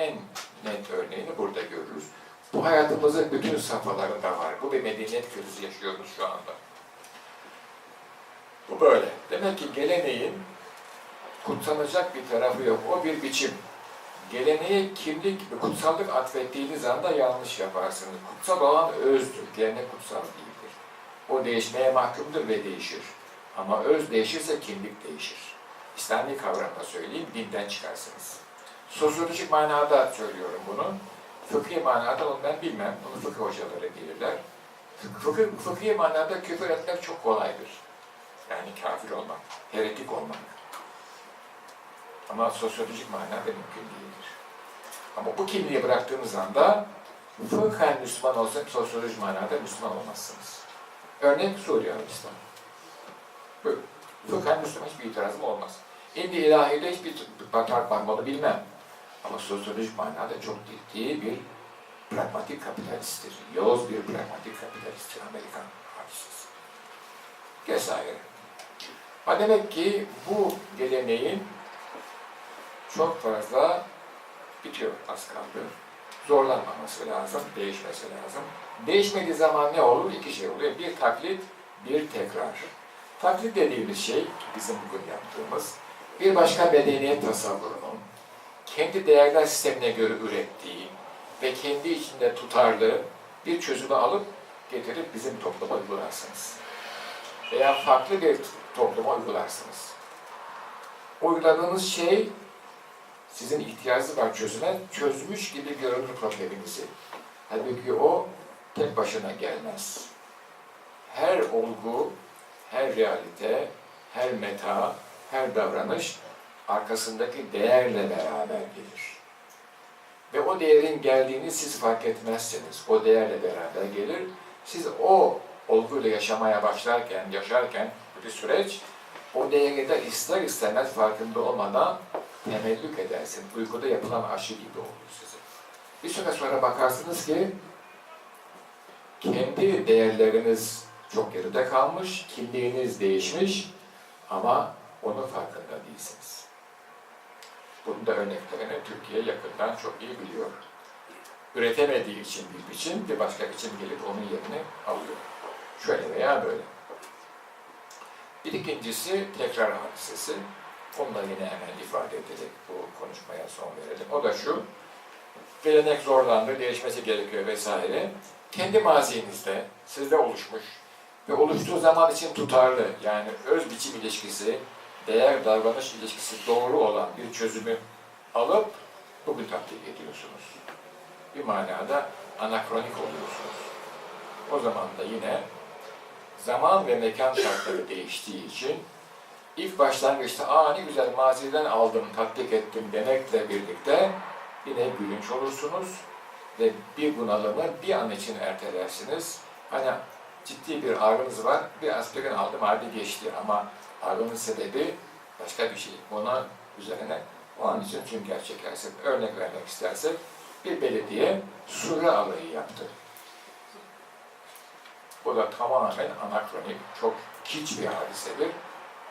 en net örneğini burada görürüz. Bu hayatımızın bütün safhalarında var. Bu bir medeniyet krizi yaşıyoruz şu anda. Bu böyle. Demek ki geleneğin kutsanacak bir tarafı yok. O bir biçim. Geleneğe kimlik ve kutsallık atfettiğiniz anda yanlış yaparsınız. Kutsal olan özdür. Gelenek kutsal değildir. O değişmeye mahkumdur ve değişir. Ama öz değişirse kimlik değişir. İslami kavramda söyleyeyim, dinden çıkarsınız. Sosyolojik manada söylüyorum bunu. Fıkhi manada onu ben bilmem. Bunu fıkıh hocaları bilirler. Fıkıh, fıkhi manada küfür etmek çok kolaydır. Yani kafir olmak, heretik olmak. Ama sosyolojik manada mümkün değildir. Ama bu kimliği bıraktığınız anda fıkhen Müslüman olsak sosyolojik manada Müslüman olmazsınız. Örnek Suriye Arabistan. Fıkhen Müslüman hiçbir itirazım olmaz. İndi ilahide hiçbir batar onu bilmem. Ama sosyolojik manada çok ciddi bir pragmatik kapitalisttir. Yavuz bir pragmatik kapitalisttir Amerikan hadisesi. Vesaire. Ha demek ki bu geleneğin çok fazla bitiyor az kaldı. Zorlanmaması lazım, değişmesi lazım. Değişmediği zaman ne olur? İki şey oluyor. Bir taklit, bir tekrar. Taklit dediğimiz şey, bizim bugün yaptığımız, bir başka medeniyet tasavvurunun kendi değerler sistemine göre ürettiği ve kendi içinde tutarlı bir çözümü alıp getirip bizim topluma uygularsınız. Veya farklı bir topluma uygularsınız. Uyguladığınız şey sizin ihtiyacınız var çözüme, çözmüş gibi görünür probleminizi. Halbuki o tek başına gelmez. Her olgu, her realite, her meta, her davranış arkasındaki değerle beraber gelir. Ve o değerin geldiğini siz fark etmezseniz, o değerle beraber gelir. Siz o olguyla yaşamaya başlarken, yaşarken bir süreç, o değeri de ister istemez farkında olmadan temellük edersin. Uykuda yapılan aşı gibi olur size. Bir süre sonra bakarsınız ki kendi değerleriniz çok geride kalmış, kimliğiniz değişmiş ama onun farkında değilsiniz. Bunun da örneklerini Türkiye yakından çok iyi biliyor. Üretemediği için bir biçim, bir başka biçim gelip onun yerini alıyor. Şöyle veya böyle. Bir ikincisi tekrar hadisesi. Onu da yine hemen ifade ederek bu konuşmaya son verelim. O da şu, gelenek zorlandı, değişmesi gerekiyor vesaire. Kendi mazinizde, sizde oluşmuş ve oluştuğu zaman için tutarlı, yani öz biçim ilişkisi, değer davranış ilişkisi doğru olan bir çözümü alıp bugün tatbik ediyorsunuz. Bir manada anakronik oluyorsunuz. O zaman da yine zaman ve mekan şartları değiştiği için ilk başlangıçta aa ne güzel maziden aldım, tatbik ettim demekle birlikte yine gülünç olursunuz ve bir bunalımı bir an için ertelersiniz. Hani ciddi bir ağrınız var, bir aspirin aldım ağrı geçti ama ağrının sebebi başka bir şey. Buna üzerine o an için tüm gerçeklersek, örnek vermek istersek bir belediye sure alayı yaptı. Bu da tamamen anakronik, çok kiç bir hadisedir.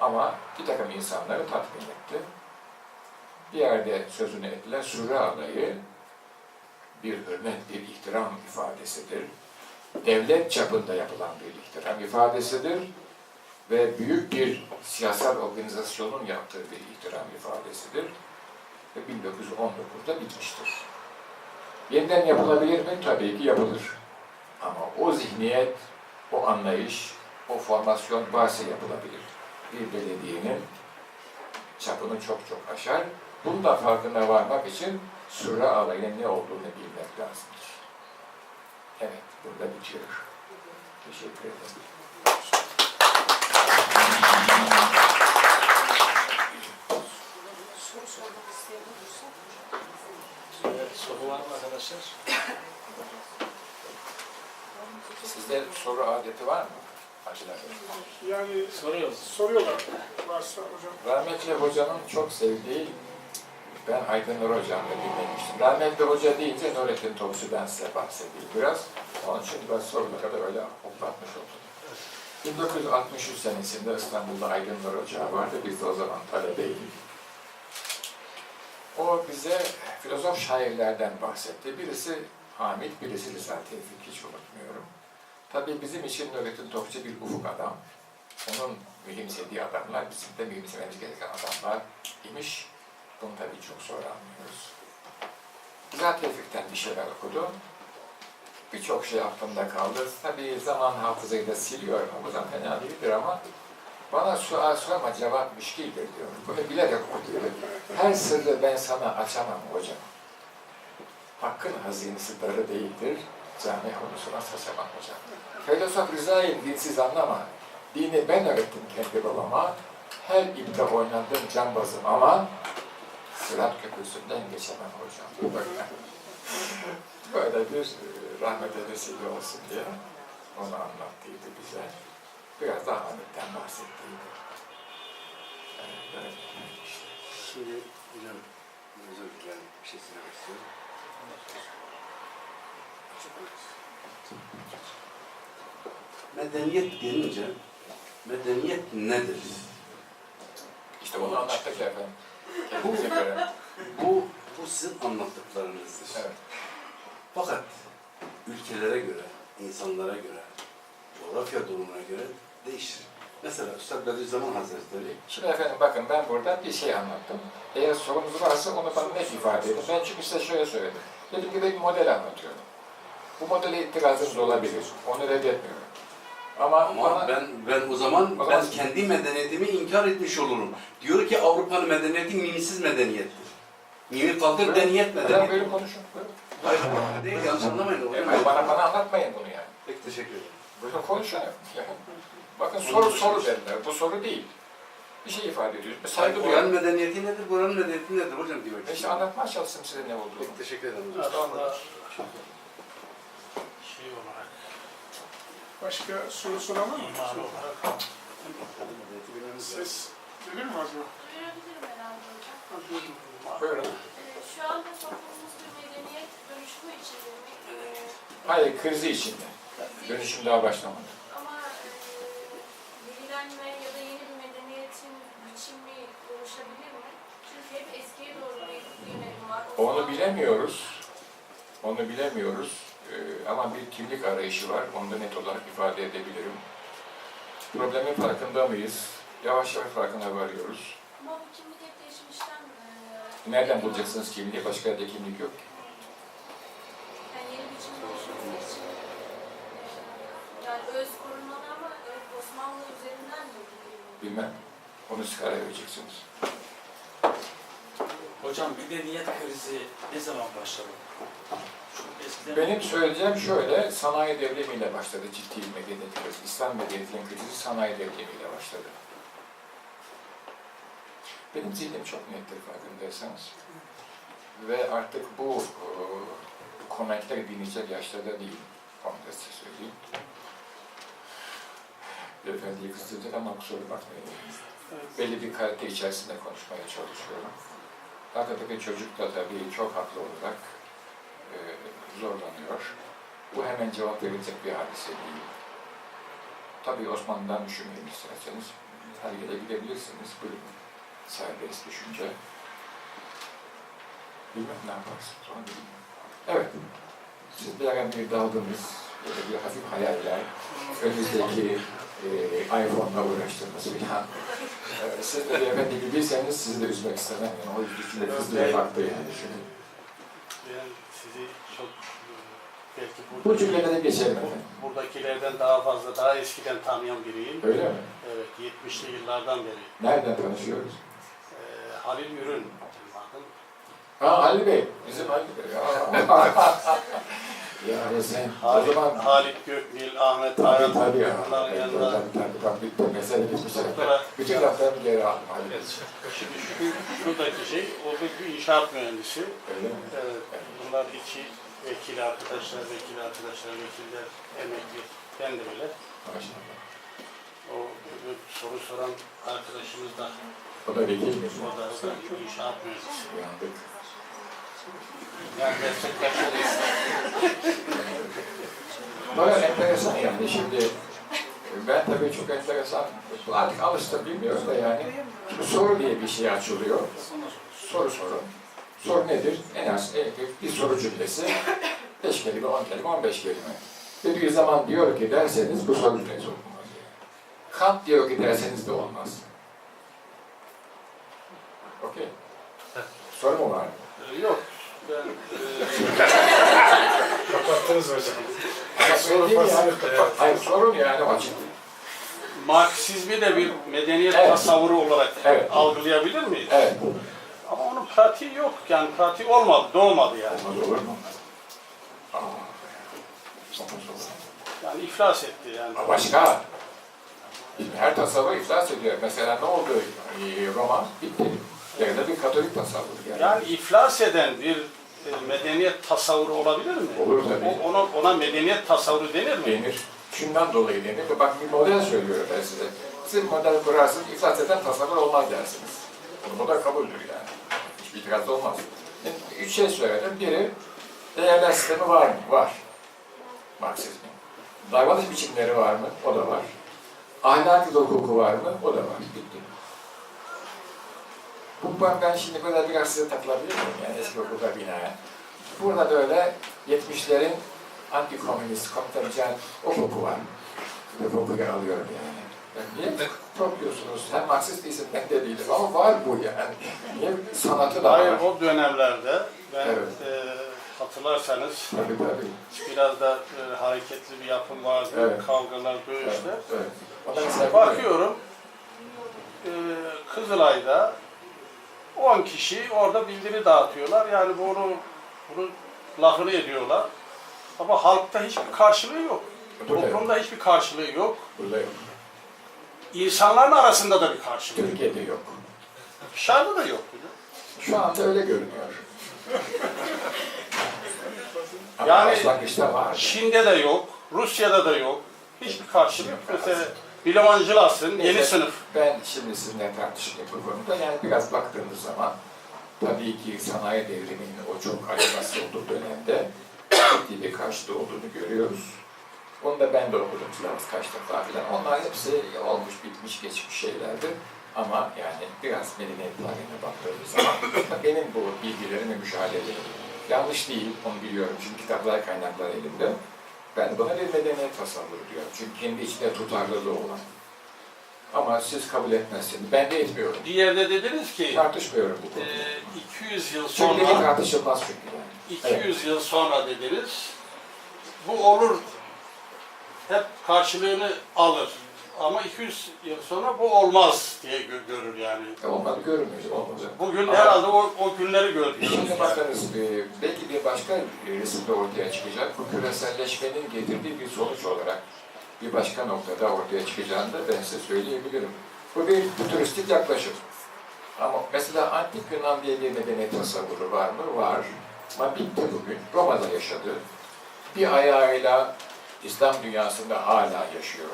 Ama bir takım insanları tatmin etti. Bir yerde sözünü ettiler, sure alayı bir hürmet, bir ihtiram ifadesidir. Devlet çapında yapılan bir ihtiram ifadesidir. Ve büyük bir siyasal organizasyonun yaptığı bir ihtiram ifadesidir. Ve 1919'da bitmiştir. Yeniden yapılabilir mi? Tabii ki yapılır. Ama o zihniyet, o anlayış, o formasyon varsa yapılabilir. Bir belediyenin çapını çok çok aşar. Bunun da farkına varmak için süre alayının ne olduğunu bilmek lazımdır. Burada bitiyor. Teşekkür ederim. Soru. Evet, var mı arkadaşlar? Sizde soru adeti var mı? Hacılar? Yani Soruyoruz. soruyorlar varsa hocam. Rahmetli hocanın çok sevdiği, ben Aydın Nur Hocam'la dinlemiştim. Rahmetli hoca deyince Nurettin Topçu ben size bahsedeyim biraz. Onun için biraz sorulara da öyle hoplatmış oldum. 1963 senesinde İstanbul'da Aydın Nur Hoca vardı. Biz de o zaman talebeydik. O bize filozof şairlerden bahsetti. Birisi Hamid, birisi Rıza Tevfik, hiç unutmuyorum. Tabii bizim için Nurettin Topçu bir ufuk adam. Onun mühimsediği adamlar, bizim de mühimsememiz gereken adamlar imiş. Bunu tabii çok sonra anlıyoruz. Rıza Tevfik'ten bir şeyler okudu. Birçok şey aklımda kaldı. Tabii zaman hafızayı da siliyor. Yüzden fena değildir ama bana sual sorma cevap müşkildir diyor. Bunu bilerek okuyor. Her sırrı ben sana açamam hocam. Hakkın hazinesi darı değildir. Cami konusuna saçamam hocam. Filozof Rıza'yı dinsiz anlama. Dini ben öğrettim kendi babama. Her ipte oynadım cambazım ama Sırat köprüsünden geçemem hocam. Böyle, bir e, rahmet vesile olsun diye onu anlattıydı bize. Biraz daha Ahmet'ten bahsettiydi. Böyle işte. Şimdi hocam özür dilerim bir şey söylemek istiyorum. Medeniyet denince medeniyet nedir? İşte bunu anlattık efendim. Bu, bu sizin anlattıklarınızdır. Evet. Ülkelere göre, insanlara göre, coğrafya durumuna göre değişir. Mesela Üstad Bediüzzaman Hazretleri Şimdi efendim bakın ben burada bir şey anlattım. Eğer sorunuz varsa onu bana net ifade edin. Ben çünkü size şöyle söyledim. Dedim ki ben bir model anlatıyorum. Bu modele itirazınız olabilir. Onu reddetmiyorum. Ama, Ama bana, ben ben o zaman O ben zaman- kendi medeniyetimi inkar etmiş olurum. Diyor ki Avrupa'nın medeniyeti mimsiz medeniyettir. Mimi kaldır deniyet medeniyeti. böyle konuşun? Böyle. Hayır, değil yanlış anlamayın. E, hocam. bana, bana anlatmayın bunu yani. Peki teşekkür ederim. Böyle. Yani. Bakın soru soru derler. Bu soru değil. Bir şey ifade ediyoruz. Bir saygı Buranın duyuyorum. medeniyeti nedir? Buranın medeniyeti nedir hocam diyor. İşte anlatmaya çalıştım size ne olduğunu. Peki teşekkür ederim hocam. Aslında şey olarak, Başka soru soran var mı? imar olarak. Ses gelir mi acaba? Duyurabilirim herhalde hocam. Buyurun. Ee, şu anda soktuğumuz bir medeniyet dönüşümü içinde mi? Ee, Hayır, krizi içinde. Dönüşüm daha başlamadı. ama e, yenilenme ya da yeni bir medeniyetin biçimi oluşabilir mi? Çünkü hep eskiye doğru bir yönelim var. Onu Osmanlı- bilemiyoruz. Onu bilemiyoruz. Ee, ama bir kimlik arayışı var. Onu da net olarak ifade edebilirim. Problemin farkında mıyız? Yavaş yavaş farkına varıyoruz. Ama bu kimlik hep değişmişten... E, Nereden bulacaksınız kimliği? Başka yerde kimlik yok. ki. Yani yeni biçim oluşması için... yani öz korunmalı ama Osmanlı üzerinden mi? Bilmem. Onu siz karar vereceksiniz. Hocam medeniyet krizi ne zaman başladı? Eskiden Benim söyleyeceğim şöyle, sanayi devrimiyle başladı ciddi medeniyet krizi. İslam medeniyetinin krizi sanayi devrimiyle başladı. Benim zihnim çok nettir farkındaysanız. Ve artık bu e, komentleri dinleyecek yaşta da değilim. Onu da size söyleyeyim. Beyefendiyi kızdırdık ama kusura bakmayın. Belli bir kalite içerisinde konuşmaya çalışıyorum. Arkadaki çocuk da tabii çok haklı olarak e, zorlanıyor. Bu hemen cevap verilecek bir hadise değil. Tabii Osmanlı'dan düşünmeyin isterseniz. Her yere gidebilirsiniz. Buyurun. Serbest düşünce. Bilmem ne yaparsınız onu bilmiyorum. Evet. Siz bir ara bir daldınız. Böyle bir hafif hayaller. Önünüzdeki e, iPhone'la uğraştığınız filan. E, siz de beyefendi gibiyseniz sizi de üzmek istemem. Yani o yüzden kızdığı baktı yani. Şimdi. Ben sizi çok Bu cümleden geçelim efendim. buradakilerden daha fazla, daha eskiden tanıyan biriyim. Öyle mi? Evet, 70'li yıllardan beri. Nereden tanışıyoruz? Halil Ürün, bakın. Ha Ali Bey, bizim Ali Bey. Yani sen o Halit, zaman... Halit Göknil, Ahmet Hayat, tabii ya. bunların yanında. tabii tabii. tabii. Bitti. Mesele bitmiş. Bütün laflarımı geri aldım Ali Bey. şimdi şu, şuradaki şey, o bir, inşaat mühendisi. Öyle mi? Evet, bunlar iki vekil arkadaşlar, vekil arkadaşlar, vekiller, emekli. Ben de öyle. Maşallah. O soru soran arkadaşımız da, O da vekil da, da inşaat mühendisi. Uyandık. Yani meslektaşlarıyız. Baya enteresan yani şimdi ben tabii çok enteresan artık alıştım bilmiyorum da yani soru diye bir şey açılıyor. Soru sorun. Soru nedir? En az e, bir soru cümlesi 5 kelime, 10 kelime, 15 kelime. Bediüzzaman diyor ki derseniz bu soru cümlesi olmaz. Kant diyor ki derseniz de olmaz. Soru mu var? Ee, Yok. Ben, e, Kapattınız hocam. Ama sorun yani. Hayır sorun yani o açık. Marksizmi de bir medeniyet Evet. tasavvuru olarak Evet. algılayabilir miyiz? Evet. Ama onun pratiği yok. Yani pratiği olmadı, doğmadı yani. Olmaz olur mu? Yani iflas etti yani. Ama Başka. Her tasavvur iflas ediyor. Mesela ne oldu? Ee, Roma bitti. Yerine bir Katolik tasavvur geldi. Yani iflas eden bir e, medeniyet tasavvuru olabilir mi? Olur tabii. O- ona, ona medeniyet tasavvuru denir mi? denir. Şundan dolayı denir. Bak bir model söylüyorum ben size. Siz model kurarsınız, iflas eden tasavvur olmaz dersiniz. Bu da kabuldür yani. Hiçbir itiraz olmaz. Şimdi üç şey söyledim. Biri, değerler sistemi var mı? Var. Marksizmin. Davranış biçimleri var mı? O da var. Ahlaki hukuku var mı? O da var. Bitti. Bu ben, şimdi böyle biraz size takılabilir miyim? Yani eski hukuka binaen. Burada böyle 70'lerin anti-komünist, komünist o koku var. Ve kokuyu alıyorum yani. niye topluyorsunuz? Hem Marksist değilsin, ben de değilim ama var bu yani. Niye sanatı da Hayır, var? o dönemlerde ben Evet. e, hatırlarsanız Tabii tabii. biraz da e, hareketli bir yapım vardı. Evet. Kavgalar, Evet, dövüşler. evet. Mesela Bakıyorum e, Kızılay'da 10 kişi orada bildiri dağıtıyorlar. Yani bunu, bunu lafını ediyorlar. Ama halkta hiçbir karşılığı yok. Burada yok. Toplumda hiçbir karşılığı yok. Burada yok. İnsanların arasında da bir karşılığı yok. Türkiye'de yok. Dışarıda da yok. Şu anda öyle görünüyor. Yani- var. Çin'de de yok, Rusya'da da yok. Hiçbir karşılık yok. Mesela Bilim Angelas'ın yeni sınıf. Ben şimdi sizinle tartışmayayım bu konuda. Yani biraz baktığımız zaman tabii ki sanayi devriminin o çok acıması olduğu dönemde ciddi bir karşıtı olduğunu görüyoruz. Onu da ben de okudum Slavs kaç defa filan. Onlar hepsi olmuş, bitmiş, geçmiş şeylerdir. Ama yani biraz medeniyet tarihine baktığımız zaman benim bu bilgilerim ve müşahedelerim yanlış değil, onu biliyorum. Çünkü kitaplar, kaynaklar elimde. Ben buna bir medeniyet tasavvuru diyorum. Çünkü kendi içinde tutarlılığı olan. Ama siz kabul etmezsiniz. Ben de etmiyorum. Bir yerde dediniz ki Tartışmıyorum bu e, konuda. 200 yıl Çünkü sonra tartışılmaz çünkü yani. 200 yıl sonra dediniz. Bu olur. Hep karşılığını alır. Ama 200 yıl sonra bu olmaz diye gö- görür yani. E, Olmadı, görünmüyor. Olmadı. Bugün Ama- herhalde o, o günleri gördük. Şimdi bakınız, e, belki bir başka resimde ortaya çıkacak. Bu küreselleşmenin getirdiği bir sonuç olarak bir başka noktada ortaya çıkacağını da ben size söyleyebilirim. Bu bir fütüristik yaklaşım. Ama mesela antik Yunan diye bir medeniyet tasavvuru var mı? Var. Ama bitti bugün. Roma'da yaşadı. Bir ayağıyla İslam dünyasında hala yaşıyor.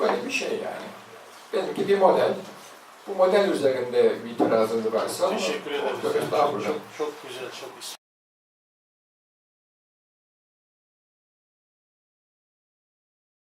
Böyle bir şey yani. Benimki bir model. Bu model üzerinde bir itirazınız varsa Teşekkür ederim. Çok, çok güzel, çok